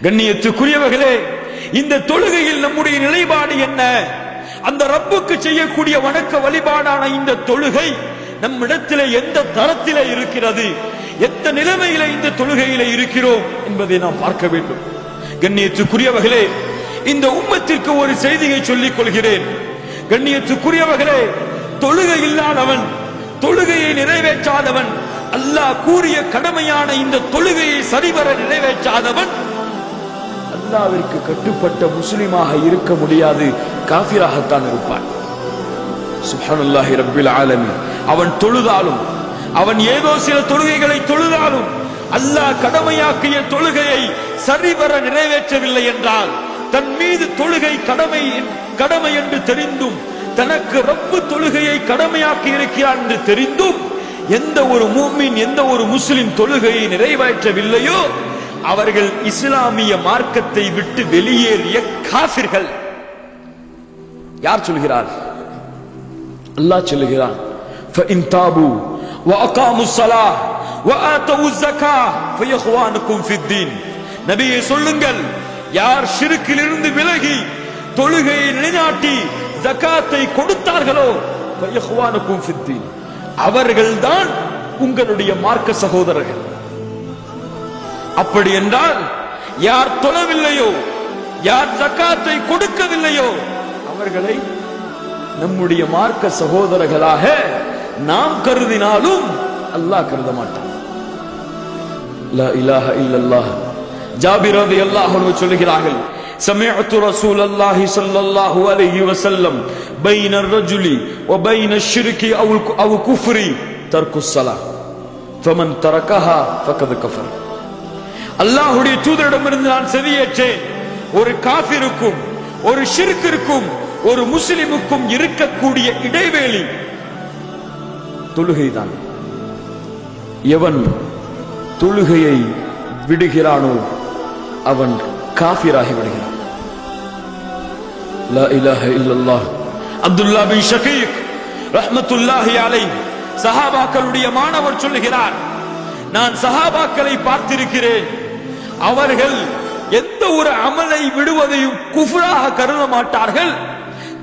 கண்ணியத்துக்குரியவர்களே இந்த தொழுகையில் நம்முடைய நிலைப்பாடு என்ன? அந்த ரப்புக்கு செய்யக்கூடிய வணக்க வழிபாடான இந்த தொழுகை நம்மிடத்தில் எந்த தரத்தில இருக்கிறது? எந்த நிலைமையில இந்த தொழுகையில இருக்கிறோம் என்பதை நாம் பார்க்க வேண்டும். கண்ணியத்துக்குரியவர்களே இந்த உம்மத்திற்கு ஒரு செய்தியை சொல்லிக் கொள்கிறேன். கண்ணியத்துக்குரியவர்களே தொழுகை இல்லாதவன் தொழுகையை நிறைவேற்றாதவன் அல்லாஹ் கூறிய கடமையான இந்த தொழுகையை சரிவர நிறைவேற்றாதவன் அல்லாவிற்கு கட்டுப்பட்ட முஸ்லிமாக இருக்க முடியாது. காபிராகத்தான் இருப்பான். சுஹானுல்லாஹி ரப்பில் ஆலமி அவன் தொழுதாலும் அவன் ஏதோ சில தொழுகைகளை தொழுதாலும் அல்லாஹ் கடமையாக்கிய தொழுகையை சரிவர நிறைவேற்றவில்லை என்றால் தன் மீது தொழுகை கடமை கடமை என்று தெரிந்தும் தனக்கு ரப்பு தொழுகையை கடமையாக்கி இருக்கிறான் என்று தெரிந்தும் எந்த ஒரு மூமின் எந்த ஒரு முஸ்லிம் தொழுகையை நிறைவேற்றவில்லையோ அவர்கள் இஸ்லாமிய மார்க்கத்தை விட்டு வெளியேறிய காபிர்கள் யார் சொல்கிறார்? அல்லாஹ் சொல்லுகிறான். நபியை சொல்லுங்கள் யார் சிறுக்கிலிருந்து விலகி தொழுகையை நிலைநாட்டி ஜகாத்தை கொடுத்தார்களோ அவர்கள்தான் உங்களுடைய மார்க்க சகோதரர்கள். அப்படி என்றால் யார் தொழவில்லையோ யார் ஜக்காத்தை கொடுக்கவில்லையோ அவர்களை நம்முடைய மார்க்க சகோதரர்களாக நாம் கருதினாலும் அல்லாஹ் கருத மாட்டான் லா இலாஹ இல்லல்லாஹ் ஜாபிர் ரலியல்லாஹு அன்ஹு சொல்கிறார்கள் سمعت رسول الله صلى الله عليه وسلم بين الرجل وبين الشرك او او كفر ترك الصلاه فمن تركها فقد كفر அல்லாஹுடைய தூதரிடமிருந்து நான் செவியேற்றேன். ஒரு காபிருக்கும் ஒரு ஷிர்கிற்கும் ஒரு முஸ்லிமுக்கும் இருக்கக்கூடிய இடைவேளி. தொழுகைதான். எவன் தொழுகையை விடுகிறானோ அவன் காபிராகி விடுகிறான். அப்துல்லா பின் ஷகீக் ரஹமத்துல்லாஹி அலை சஹாபாக்களுடைய மாணவர் சொல்லுகிறார் நான் சஹாபாக்களை பார்த்திருக்கிறேன். அவர்கள் எந்த ஒரு அமலை விடுவதையும் குஃபுராக கருத மாட்டார்கள்.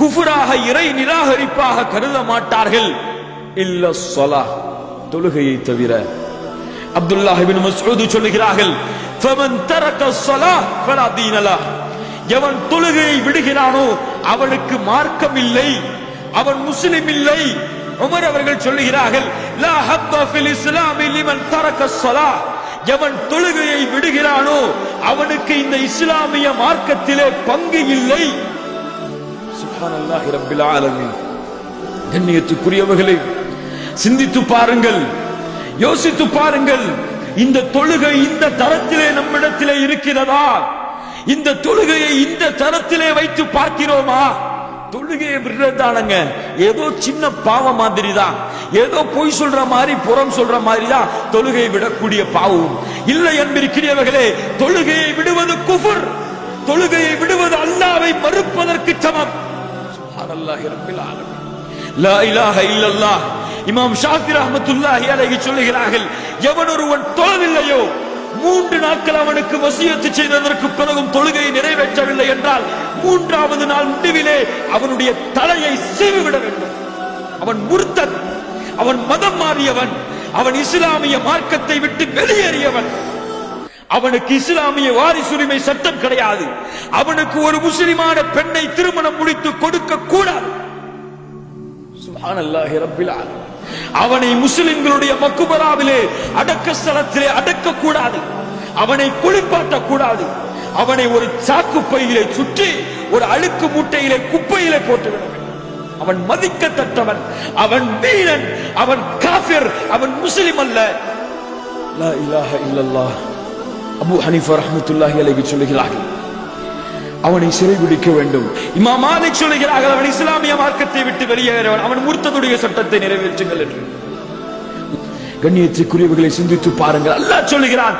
குஃபுராக இறை நிராகரிப்பாக கருத மாட்டார்கள். இல்ல சொலா தொழுகையை தவிர. அப்துல்லாஹிபின் மசூது சொல்லுகிறார்கள் ஃபமன் தரக்க ஸலா ஃபலா தீனலா. எவன் தொழுகையை விடுகிறானோ அவனுக்கு மார்க்கம் இல்லை அவன் முஸ்லிம் இல்லை உமர் அவர்கள் சொல்லுகிறார்கள் லா ஹப்ப ஃபில் இஸ்லாமி லிமன் தரக்க ஸலா எவன் தொழுகையை விடுகிறானோ அவனுக்கு இந்த இஸ்லாமிய மார்க்கத்திலே பங்கு இல்லை. சுப்ஹானல்லாஹி ரப்பில் ஆலமீன். கண்ணியத்துக்குரியவர்களே சிந்தித்து பாருங்கள் யோசித்து பாருங்கள் இந்த தொழுகை இந்த தரத்திலே நம்மிடத்திலே இருக்கிறதா? இந்த தொழுகையை இந்த தரத்திலே வைத்து பார்க்கிறோமா? தொழுகையை விடுறதானங்க ஏதோ சின்ன பாவம் மாதிரி தான் ஏதோ பொய் சொல்ற மாதிரி புறம் சொல்ற மாதிரி தான் தொழுகையை விடக்கூடிய பாவம். இல்லை என்பிருக்கிறவர்களே தொழுகையை விடுவது குஃபர். தொழுகையை விடுவது அல்லாவை மறுப்பதற்கு சமம். லா இலாஹ இல்லல்லாஹ். இமாம் ஷாஃபி ரஹமத்துல்லாஹி அலைஹி சொல்லுகிறார்கள் எவன் ஒருவன் தொழவில்லையோ மூன்று நாட்கள் அவனுக்கு வசியத்து செய்ததற்கு பிறகும் தொழுகையை நிறைவேற்றவில்லை என்றால் மூன்றாவது நாள் முடிவிலே அவனுடைய தலையை சீவிவிட வேண்டும். அவன் முர்த்தன் அவன் மதம் மாறியவன். அவன் இஸ்லாமிய மார்க்கத்தை விட்டு வெளியேறியவன். அவனுக்கு இஸ்லாமிய வாரிசுரிமை சட்டம் கிடையாது. அவனுக்கு ஒரு முஸ்லிமான பெண்ணை திருமணம் முடித்து கொடுக்க கூடாது. அவனை முஸ்லிம்களுடைய மக்குபராவிலே அடக்க ஸ்தலத்திலே அடக்க கூடாது அவனை குளிப்பாட்ட கூடாது அவனை ஒரு சாக்கு பையிலே சுற்றி ஒரு அழுக்கு மூட்டையிலே குப்பையிலே போட்டுவிட வேண்டும். அவன் மதிக்கத்தட்டவன் அவன் வீரன் அவன் காஃபிர் அவன் முஸ்லிம் அல்ல. லா இலாஹ இல்லல்லாஹ் அபு ஹனீஃபா ரஹ்மத்துல்லாஹி அலைஹி சொல்லுகிறார்கள். அவனை சிறைபிடிக்க வேண்டும். இமா மாலிக் சொல்லுகிறார்கள் அவன் இஸ்லாமிய மார்க்கத்தை விட்டு வெளியேறவன் அவன் முர்த்ததுடைய சட்டத்தை நிறைவேற்றுங்கள் என்று. கண்ணியத்திற்குரியவர்களை சிந்தித்து பாருங்கள். அல்லாஹ் சொல்லுகிறான்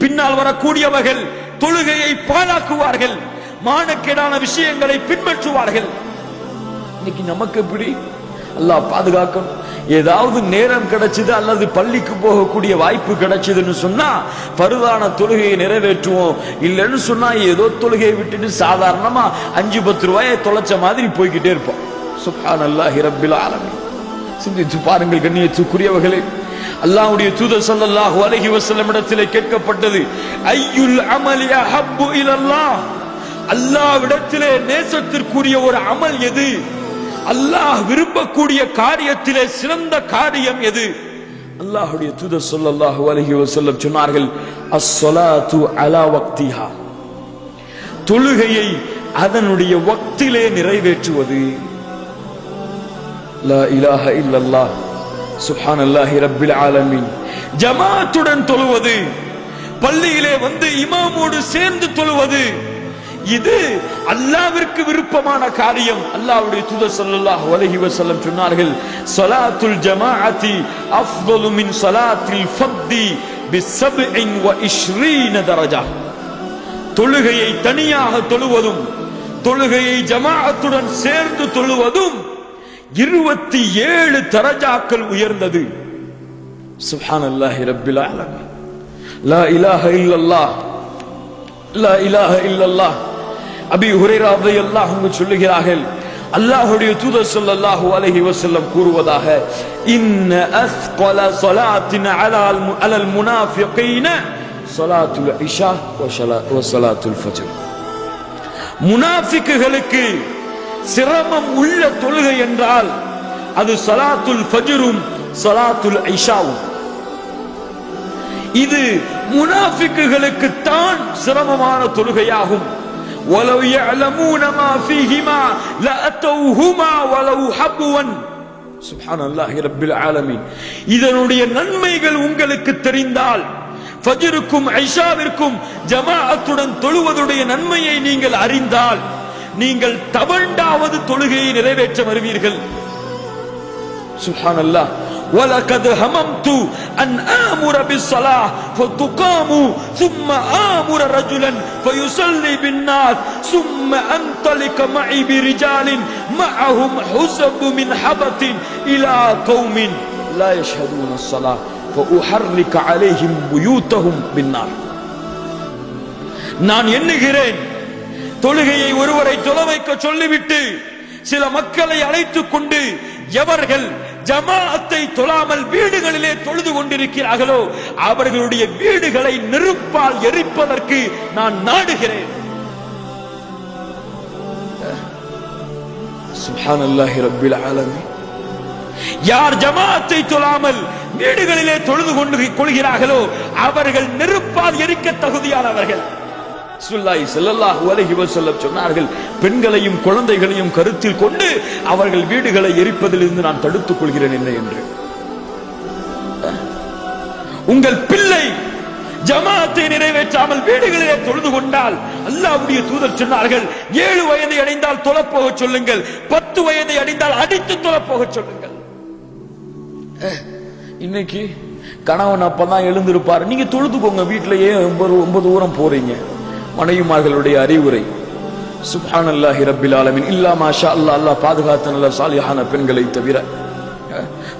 பின்னால் வரக்கூடியவர்கள் தொழுகையை பாழாக்குவார்கள் மானக்கேடான விஷயங்களை பின்பற்றுவார்கள். இன்னைக்கு நமக்கு எப்படி? அல்லாஹ் பாதுகாக்கணும். ஏதாவது நேரம் கிடைச்சது அல்லது பள்ளிக்கு போகக்கூடிய வாய்ப்பு கிடைச்சதுன்னு சொன்னா பருதான தொழுகையை நிறைவேற்றுவோம். இல்லைன்னு சொன்னா ஏதோ தொழுகையை விட்டுட்டு சாதாரணமா அஞ்சு பத்து ரூபாயை தொலைச்ச மாதிரி போய்கிட்டே இருப்போம். சுபான் அல்லாஹ் இரபில் ஆரம்பி சிந்திச்சு பாருங்கள் கண்ணியத்துக்குரியவர்களே. அல்லாஹ்வுடைய தூதர் ஸல்லல்லாஹு அலைஹி வஸல்லம் இடத்திலே கேட்கப்பட்டது. ஐயுல் அமலி அஹப்பு இலல்லாஹ்? அல்லாஹ்விடத்திலே நேசத்திற்குரிய ஒரு அமல் எது? அல்லாஹ் விரும்பக்கூடிய காரியத்திலே சிறந்த காரியம் எது? அல்லாஹ்வுடைய தூதர் ஸல்லல்லாஹு அலைஹி வஸல்லம் சொன்னார்கள் அஸ்ஸலாத்து அலா வக்திஹா. தொழுகையை அதனுடைய வக்திலே நிறைவேற்றுவது. லா இலாஹ இல்லல்லாஹ். சுஹானல்லாஹி ரப்பில் ஆலமீன் ஜமாத்துடன் தொழுவது பள்ளியிலே வந்து இமாமோடு சேர்ந்து தொழுவது இது அல்லாவிற்கு விருப்பமான காரியம். அல்லாவுடைய தூதர் ஸல்லல்லாஹு அலைஹி வஸல்லம் சொன்னார்கள் ஸலாத்துல் ஜமாஅத்தி அஃதலு மின் ஸலாத்தில் ஃபர்தி பிஸப்இன் வ இஷ்ரீன தரஜா. தொழுகையை தனியாக தொழுவதும் தொழுகையை ஜமாஅத்துடன் சேர்ந்து தொழுவதும் இருபத்தி ஏழு தரஜாக்கள் உயர்ந்தது. சுப்ஹானல்லாஹி ரப்பில் ஆலமீன். லா இலாஹ இல்லல்லாஹ். லா இலாஹ இல்லல்லாஹ். அபி ஹுரைரா ரலியல்லாஹு அன்ஹு சொல்லுகிறார்கள் அல்லாஹ்வுடைய தூதர் ஸல்லல்லாஹு அலைஹி வஸல்லம் கூறுவதாக இன்ன அஸ்கல ஸலாத்தின் அலல் அலல் முனாஃபிகீன ஸலாத்துல் இஷா வ ஸலா- வ ஸலாத்துல் ஃபஜ்ர். முனாஃபிக்குகளுக்கு சிரமம் உள்ள தொழுகை என்றால் அது சலாத்துல் ஃபஜ்ரும் சலாத்துல் ஐஷாவும் இது முனாஃபிக்குகளுக்கு தான் சிரமமான தொழுகையாகும் وَلَوْ يَعْلَمُونَ مَا فِيهِمَا لَأَتَوْهُمَا وَلَوْ حَبُوًا سبحان الله رب العالمين இதனுடைய நன்மைகள் உங்களுக்கு தெரிந்தால் ஃபஜ்ருக்கும் ஐஷாவிற்கும் ஜமாஅத்துடன் தொழுவதுடைய நன்மையை நீங்கள் அறிந்தால் நீங்கள் தவண்டாவது தொழுகையை நிறைவேற்ற வருவீர்கள் سبحان الله ولقد هممت أن آمر بالصلاة فتقام ثم آمر رجلا فيصلي بالناس ثم أنطلق معي برجال معهم حسب من حبة إلى قوم لا يشهدون الصلاة فأحرك عليهم بيوتهم بالنار நான் எண்ணுகிறேன் தொழுகையை ஒருவரை தொலை வைக்க சொல்லிவிட்டு சில மக்களை அழைத்துக் கொண்டு எவர்கள் ஜமாஅத்தை தொழாமல் வீடுகளிலே தொழுது கொண்டிருக்கிறார்களோ அவர்களுடைய வீடுகளை நெருப்பால் எரிப்பதற்கு நான் நாடுகிறேன். சுப்ஹானல்லாஹி ரப்பில் ஆலமீன். யார் ஜமாஅத்தை தொழாமல் வீடுகளிலே தொழுது கொண்டு கொள்கிறார்களோ அவர்கள் நெருப்பால் எரிக்க தகுதியானவர்கள். ரசூலுல்லாஹி சொன்னார்கள் பெண்களையும் குழந்தைகளையும் கருத்தில் கொண்டு அவர்கள் வீடுகளை எரிப்பதிலிருந்து நான் தடுத்துக் கொள்கிறேன் என்ன என்று. உங்கள் பிள்ளை ஜமாத்தை நிறைவேற்றாமல் வீடுகளிலே தொழுது கொண்டால் அல்லாவுடைய தூதர் சொன்னார்கள் ஏழு வயதை அடைந்தால் தொலைப்போக சொல்லுங்கள் பத்து வயதை அடைந்தால் அடித்து தொலைப்போக சொல்லுங்கள். இன்னைக்கு கணவன் அப்பதான் எழுந்திருப்பார் நீங்க தொழுதுக்கோங்க வீட்டிலேயே ஒன்பது ஒன்பது தூரம் போறீங்க. மனைவிமார்களுடைய அறிவுரை. சுஹான் அல்லாஹி ரபில் ஆலமின். இல்லா மாஷா அல்லாஹ் அல்லா பாதுகாத்த நல்ல சாலியான பெண்களை தவிர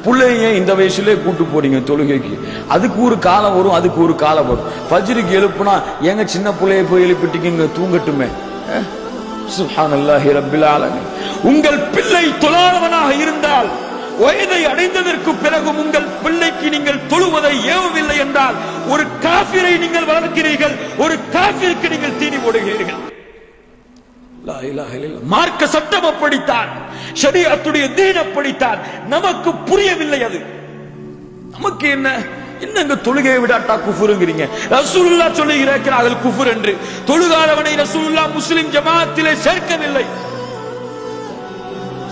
பிள்ளைங்க இந்த வயசுலேயே கூட்டு போறீங்க தொழுகைக்கு? அதுக்கு ஒரு காலம் வரும் அதுக்கு ஒரு காலம் வரும். ஃபஜ்ருக்கு எழுப்புனா எங்க சின்ன பிள்ளைய போய் எழுப்பிட்டீங்க தூங்கட்டுமே? சுஹான் அல்லாஹி ரபில் ஆலமின். உங்கள் பிள்ளை தொழாதவனாக இருந்தால் வயதை அடைந்ததற்கு பிறகு உங்கள் பிள்ளைக்கு நீங்கள் தொழுவதை ஏவவில்லை என்றால் ஒரு காபிரை நீங்கள் வளர்க்கிறீர்கள் ஒரு காபிற்கு நீங்கள் தீனி போடுகிறீர்கள். மார்க்க சட்டம் அப்படித்தான். ஷரீஅத்துடைய தீன் அப்படித்தான். நமக்கு புரியவில்லை அது. நமக்கு என்ன? என்னங்க தொழுகையை விடாட்டா குஃபுருங்கிறீங்க? ரசூலுல்லா சொல்லி இருக்கிறார்கள் குஃபுர் என்று. தொழுகாதவனை ரசூலுல்லா முஸ்லிம் ஜமாத்திலே சேர்க்கவில்லை.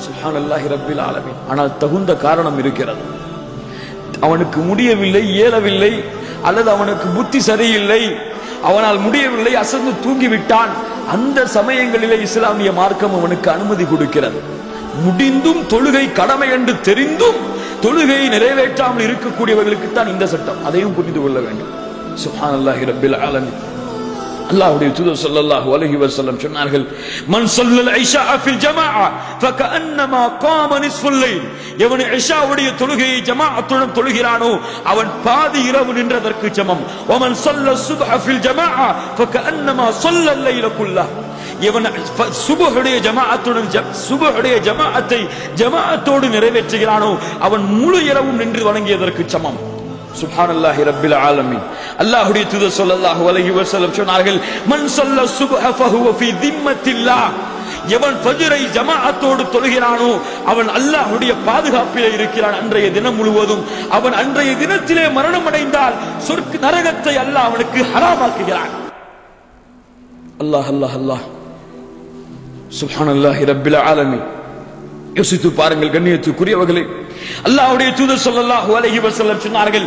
சுப்ஹானல்லாஹி ரப்பில் ஆலமீன். ஆனால் தகுந்த காரணம் இருக்கிறது. அவனுக்கு முடியவில்லை இயலவில்லை அல்லது அவனுக்கு புத்தி சரியில்லை அவனால் முடியவில்லை அசந்து தூங்கிவிட்டான். அந்த சமயங்களிலே இஸ்லாமிய மார்க்கம் அவனுக்கு அனுமதி கொடுக்கிறது. முடிந்தும் தொழுகை கடமை என்று தெரிந்தும் தொழுகையை நிறைவேற்றாமல் இருக்கக்கூடியவர்களுக்கு தான் இந்த சட்டம். அதையும் புரிந்து கொள்ள வேண்டும். சுஹான் அல்லாஹி ரபில் ஆலமின். அல்லாஹ்வுடைய தூதர் ஸல்லல்லாஹு அலைஹி வஸல்லம் சொன்னார்கள் மன் ஸல்லல் ஐஷா ஃபில் ஜமாஅ ஃபகஅன்னமா காம நிஸ்ஃபுல் லைல். எவன் ஐஷாவுடைய தொழுகையை ஜமாஅத்துடன் தொழுகிறானோ அவன் பாதி இரவு நின்றதற்கு சமம். வமன் ஸல்ல சுப்ஹ ஃபில் ஜமாஅ ஃபகஅன்னமா ஸல்ல லைல குல்லஹ் இவன் சுபஹுடைய ஜமாஅத்துடன் சுபஹுடைய ஜமாஅத்தை ஜமாஅத்தோடு நிறைவேற்றுகிறானோ அவன் முழு இரவும் நின்று வணங்கியதற்கு சமம். சுபானல்லாஹி ரப்பில் ஆலமீன் அல்லாஹ்வுடைய தூதர் ஸல்லல்லாஹு அலைஹி வஸல்லம் சொன்னார்கள் மன் ஸல்ல சுப்ஹ ஃபஹுவ ஃபீ திம்மத்தில்லாஹ். எவன் ஃபஜ்ரை ஜமாஅத்தோடு தொழுகிறானோ அவன் அல்லாஹ்வுடைய பாதுகாப்பிலே இருக்கிறான் அன்றைய தினம் முழுவதும். அவன் அன்றைய தினத்திலே மரணம் அடைந்தால் சொர்க்க நரகத்தை அல்லாஹ் அவனுக்கு ஹராமாக்குகிறான். அல்லாஹ் அல்லாஹ் அல்லாஹ். சுப்ஹானல்லாஹி ரப்பில் ஆலமீன் யோசித்து பாருங்கள் கண்ணியத்துக்குரியவர்களே. அல்லாஹ்வுடைய தூதர் ஸல்லல்லாஹு அலைஹி வஸல்லம் சொன்னார்கள்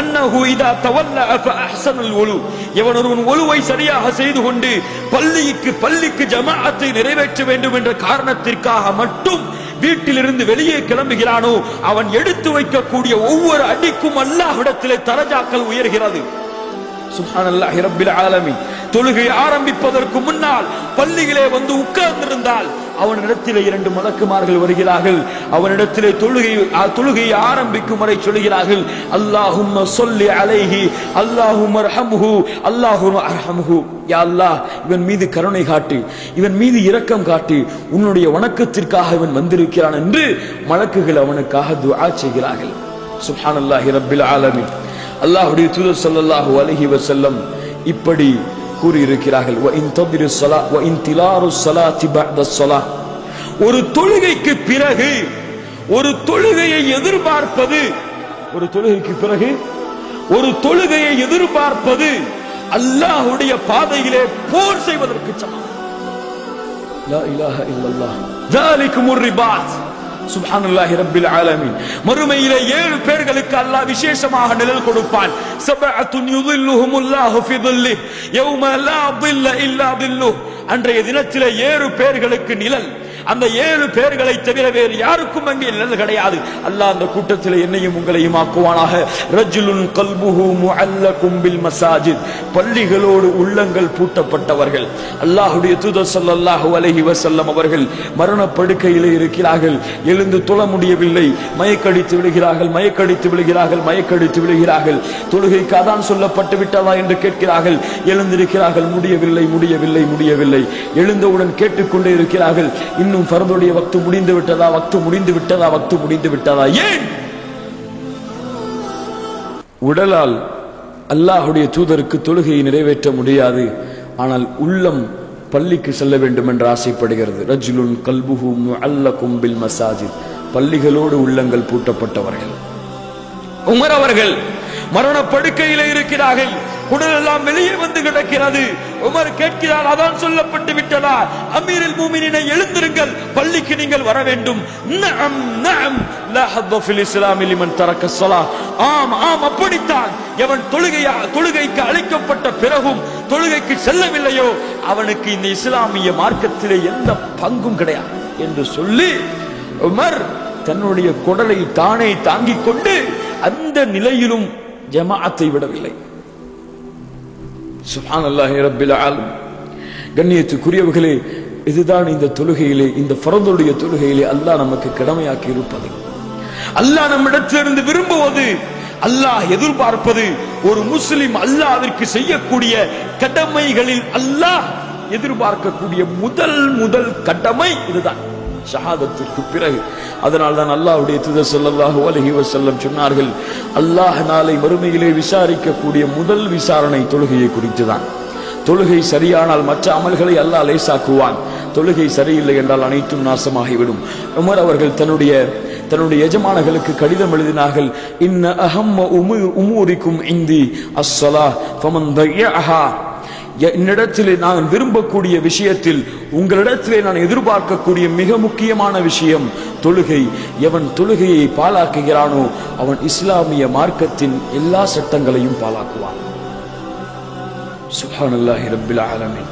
அன்னஹு இதா தவல்ல எவன் ஒருவன் ஒழுவை சரியாக செய்து கொண்டு பள்ளிக்கு பள்ளிக்கு ஜமாஅத்தை நிறைவேற்ற வேண்டும் என்ற காரணத்திற்காக மட்டும் வீட்டிலிருந்து வெளியே கிளம்புகிறானோ அவன் எடுத்து வைக்கக்கூடிய ஒவ்வொரு அடிக்கும் அல்லாஹ்விடத்திலே தரஜாக்கள் உயர்கிறது. சுஹானல்லாஹி ரப்பில் ஆலமீன். தொழுகை ஆரம்பிப்பதற்கு முன்னால் பள்ளியிலே வந்து உட்கார்ந்திருந்தால் அவனிடத்திலே இரண்டு மலக்குமார்கள் வருகிறார்கள். அவனிடத்திலே தொழுகை தொழுகையை ஆரம்பிக்கும் வரை சொல்கிறார்கள். அல்லாஹும் சொல்லி அலைஹி அல்லாஹும் அர்ஹம்ஹு அல்லாஹும் அர்ஹம்ஹு. யா அல்லாஹ் இவன் மீது கருணை காட்டு இவன் மீது இரக்கம் காட்டு உன்னுடைய வணக்கத்திற்காக இவன் வந்திருக்கிறான் என்று மலக்குகள் அவனுக்காக துஆ செய்கிறார்கள். சுப்ஹானல்லாஹி ரப்பில் ஆலமீன். அல்லாஹ்வுடைய தூதர் ஸல்லல்லாஹு அலைஹி வஸல்லம் இப்படி கூறியிருக்கிறார்கள். இன் ஒரு தொழுகைக்கு பிறகு ஒரு தொழுகையை எதிர்பார்ப்பது ஒரு தொழுகைக்கு பிறகு ஒரு தொழுகையை எதிர்பார்ப்பது அல்லாஹ்வுடைய பாதையிலே போர் செய்வதற்கு சமம். சுபானல்லாஹி ரப்பில் ஏழு பேர்களுக்கு அல்லாஹ் விசேஷமாக நிழல் கொடுப்பான். சபஅத்துன் யுதில்லுஹுமுல்லாஹு ஃபி அன்றைய தினத்தில் ஏழு பேர்களுக்கு நிழல். அந்த ஏழு பேர்களை தவிர வேறு யாருக்கும் அங்கே நிழல் கிடையாது. அல்லாஹ் அந்த கூட்டத்தில் என்னையும் உங்களையும் ஆக்குவானாக. ரஜுலுன் கல்புஹு முஅல்ல கும்பில் மசாஜித். பள்ளிகளோடு உள்ளங்கள் பூட்டப்பட்டவர்கள். அல்லாஹ்வுடைய தூதர் ஸல்லல்லாஹு அலைஹி வஸல்லம் அவர்கள் மரணப்படுக்கையிலே இருக்கிறார்கள். எழுந்து தொழ முடியவில்லை. மயக்கடித்து விழுகிறார்கள் மயக்கடித்து விழுகிறார்கள் மயக்கடித்து விழுகிறார்கள் தொழுகைக்கு அதான் சொல்லப்பட்டு விட்டதா என்று கேட்கிறார்கள். எழுந்திருக்கிறார்கள். முடியவில்லை முடியவில்லை முடியவில்லை. எழுந்தவுடன் கேட்டுக்கொண்டே இருக்கிறார்கள். இன்னும் இன்னும் ஃபர்துடைய வக்து முடிந்து விட்டதா? வக்து முடிந்து விட்டதா? வக்து முடிந்து விட்டதா? ஏன்? உடலால் அல்லாஹுடைய தூதருக்கு தொழுகையை நிறைவேற்ற முடியாது. ஆனால் உள்ளம் பள்ளிக்கு செல்ல வேண்டும் என்று ஆசைப்படுகிறது. ரஜுலுன் கல்புஹு அல்ல கும்பில் மசாஜித். பள்ளிகளோடு உள்ளங்கள் பூட்டப்பட்டவர்கள். உமர் அவர்கள் மரணப்படுக்கையில் இருக்கிறார்கள். உடலெல்லாம் வெளியே வந்து கிடக்கிறது. உமர் கேட்கிறார் அதான் சொல்லப்பட்டு விட்டதா? அமீரில் மூமினினை எழுந்திருங்கள் பள்ளிக்கு நீங்கள் வர வேண்டும். நஅம் நஅம் லா ஹத்த ஃபில் இஸ்லாம் லிமன் தரக்க ஸலா. ஆம் ஆம் அப்படித்தான். எவன் தொழுகையா தொழுகைக்கு அழைக்கப்பட்ட பிறகும் தொழுகைக்கு செல்லவில்லையோ அவனுக்கு இந்த இஸ்லாமிய மார்க்கத்திலே எந்த பங்கும் கிடையாது என்று சொல்லி உமர் தன்னுடைய குடலை தானே தாங்கிக் கொண்டு அந்த நிலையிலும் ஜமாஅத்தை விடவில்லை. சுப்ஹானல்லாஹி ரப்பில் ஆலம் கண்ணியத்துக்குரியவர்களே இதுதான் இந்த தொழுகையிலே இந்த ஃபரதுடைய தொழுகையிலே அல்லாஹ் நமக்கு கடமையாக்கி இருப்பது அல்லாஹ் நம்மிடத்திலிருந்து விரும்புவது அல்லாஹ் எதிர்பார்ப்பது ஒரு முஸ்லிம் அல்லாவிற்கு செய்யக்கூடிய கடமைகளில் அல்லாஹ் எதிர்பார்க்கக்கூடிய முதல் முதல் கடமை இதுதான். ஷஹாதத்திற்கு பிறகு. அதனால் தான் அல்லாஹுடைய துத ஸல்லல்லாஹு அலஹி வசல்லம் சொன்னார்கள் அல்லாஹ் நாளை மறுமையிலே விசாரிக்கக்கூடிய முதல் விசாரணை தொழுகையை குறித்து தான் தொழுகை சரியானால் மற்ற அமல்களை அல்லாஹ் லேசாக்குவான். தொழுகை சரியில்லை என்றால் அனைத்தும் நாசமாகிவிடும். உமர் அவர்கள் தன்னுடைய தன்னுடைய எஜமானர்களுக்கு கடிதம் எழுதினார்கள் இன்ன அஹம்ம உமு உமூரிக்கும் இந்தி அஸ்ஸலா ஃபமன் தய்யஹா என்னிடத்திலே நான் விரும்பக்கூடிய விஷயத்தில் உங்களிடத்திலே நான் எதிர்பார்க்கக்கூடிய மிக முக்கியமான விஷயம் தொழுகை. எவன் தொழுகையை பாலாக்குகிறானோ அவன் இஸ்லாமிய மார்க்கத்தின் எல்லா சட்டங்களையும் பாலாக்குவான் சுப்ஹானல்லாஹி ரபில் ஆலமின்.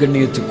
கண்ணியத்துக்குரிய